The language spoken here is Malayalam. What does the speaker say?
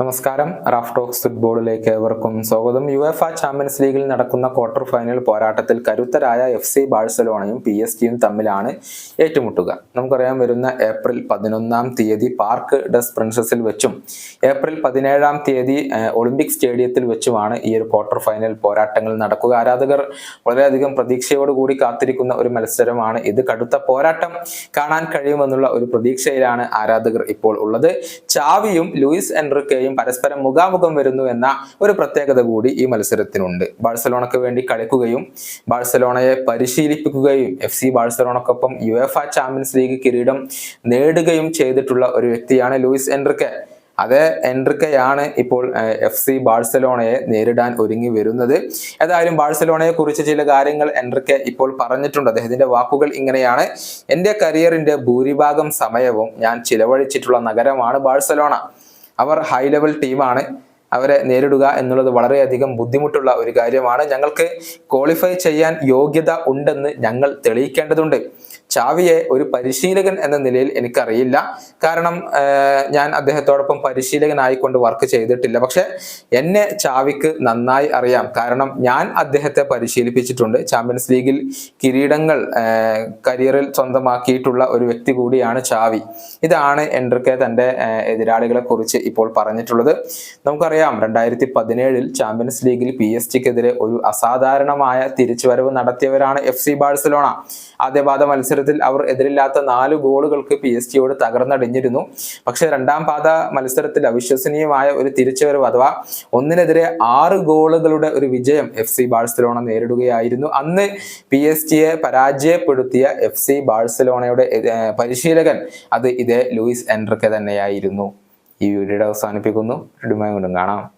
നമസ്കാരം. റാഫ് ടോക്സ് ഫുട്ബോളിലേക്ക് ഏവർക്കും സ്വാഗതം. യു എഫ് ആ ചാമ്പ്യൻസ് ലീഗിൽ നടക്കുന്ന ക്വാർട്ടർ ഫൈനൽ പോരാട്ടത്തിൽ കരുത്തരായ എഫ് സി ബാഴ്സലോണയും പി എസ് ജിയും തമ്മിലാണ് ഏറ്റുമുട്ടുക. നമുക്കറിയാം വരുന്ന ഏപ്രിൽ പതിനൊന്നാം തീയതി പാർക്ക് ഡസ് പ്രിൻസസിൽ വെച്ചും ഏപ്രിൽ പതിനേഴാം തീയതി ഒളിമ്പിക് സ്റ്റേഡിയത്തിൽ വെച്ചുമാണ് ഈ ഒരു ക്വാർട്ടർ ഫൈനൽ പോരാട്ടങ്ങൾ നടക്കുക. ആരാധകർ വളരെയധികം പ്രതീക്ഷയോടുകൂടി കാത്തിരിക്കുന്ന ഒരു മത്സരമാണ് ഇത്. കടുത്ത പോരാട്ടം കാണാൻ കഴിയുമെന്നുള്ള ഒരു പ്രതീക്ഷയിലാണ് ആരാധകർ ഇപ്പോൾ ഉള്ളത്. ചാവിയും ലൂയിസ് എൻറിക്കയും പരസ്പരം മുഖാമുഖം വരുന്നു എന്ന ഒരു പ്രത്യേകത കൂടി ഈ മത്സരത്തിനുണ്ട്. ബാഴ്സലോണയ്ക്ക് വേണ്ടി കളിക്കുകയും ബാഴ്സലോണയെ പരിശീലിപ്പിക്കുകയും എഫ് സി ബാഴ്സലോണക്കൊപ്പം യു എഫ് ചാമ്പ്യൻസ് ലീഗ് കിരീടം നേടുകയും ചെയ്തിട്ടുള്ള ഒരു വ്യക്തിയാണ് ലൂയിസ് എൻറിക്കെ അതേ എൻട്രിക്കയാണ് ഇപ്പോൾ എഫ് സി ബാഴ്സലോണയെ നേരിടാൻ ഒരുങ്ങി വരുന്നത്. ഏതായാലും ബാഴ്സലോണയെ കുറിച്ച് ചില കാര്യങ്ങൾ എൻഡ്രിക്ക ഇപ്പോൾ പറഞ്ഞിട്ടുണ്ട്. അദ്ദേഹത്തിന്റെ വാക്കുകൾ ഇങ്ങനെയാണ്. എന്റെ കരിയറിന്റെ ഭൂരിഭാഗം സമയവും ഞാൻ ചിലവഴിച്ചിട്ടുള്ള നഗരമാണ് ബാഴ്സലോണ. അവർ ഹൈ ലെവൽ ടീമാണ് അവരെ നേരിടുക എന്നുള്ളത് വളരെയധികം ബുദ്ധിമുട്ടുള്ള ഒരു കാര്യമാണ്. ഞങ്ങൾക്ക് ക്വാളിഫൈ ചെയ്യാൻ യോഗ്യത ഉണ്ടെന്ന് ഞങ്ങൾ തെളിയിക്കേണ്ടതുണ്ട്. ചാവിയെ ഒരു പരിശീലകൻ എന്ന നിലയിൽ എനിക്കറിയില്ല. കാരണം ഞാൻ അദ്ദേഹത്തോടൊപ്പം പരിശീലകനായിക്കൊണ്ട് വർക്ക് ചെയ്തിട്ടില്ല. പക്ഷെ എന്നെ ചാവിക്ക് നന്നായി അറിയാം. കാരണം ഞാൻ അദ്ദേഹത്തെ പരിശീലിപ്പിച്ചിട്ടുണ്ട്. ചാമ്പ്യൻസ് ലീഗിൽ കിരീടങ്ങൾ കരിയറിൽ സ്വന്തമാക്കിയിട്ടുള്ള ഒരു വ്യക്തി കൂടിയാണ് ചാവി. ഇതാണ് എൻട്രിക്കെ തന്റെ എതിരാളികളെ കുറിച്ച് ഇപ്പോൾ പറഞ്ഞിട്ടുള്ളത്. നമുക്കറിയാം രണ്ടായിരത്തി പതിനേഴിൽ ചാമ്പ്യൻസ് ലീഗിൽ പി എസ് ടിക്കെതിരെ ഒരു അസാധാരണമായ തിരിച്ചുവരവ് നടത്തിയവരാണ് എഫ് സി ബാഴ്സലോണ ആദ്യപാദ മത്സരത്തിൽ അവർ എതിരില്ലാത്ത നാല് ഗോളുകൾക്ക് പി എസ് ജിയോട് തകർന്നടിഞ്ഞിരുന്നു. പക്ഷേ രണ്ടാം പാത മത്സരത്തിൽ അവിശ്വസനീയമായ ഒരു തിരിച്ചുവരവ് അഥവാ ഒന്നിനെതിരെ ആറ് ഗോളുകളുടെ ഒരു വിജയം എഫ് സി ബാഴ്സലോണ നേരിടുകയായിരുന്നു. അന്ന് പി എസ് ജിയെ പരാജയപ്പെടുത്തിയ എഫ് സി ബാഴ്സലോണയുടെ പരിശീലകൻ അത് ഇതേ ലൂയിസ് എൻട്രിക്കെ തന്നെയായിരുന്നു. ഈ വീഡിയോയുടെ അവസാനിപ്പിക്കുന്നു. വീണ്ടും കാണാം.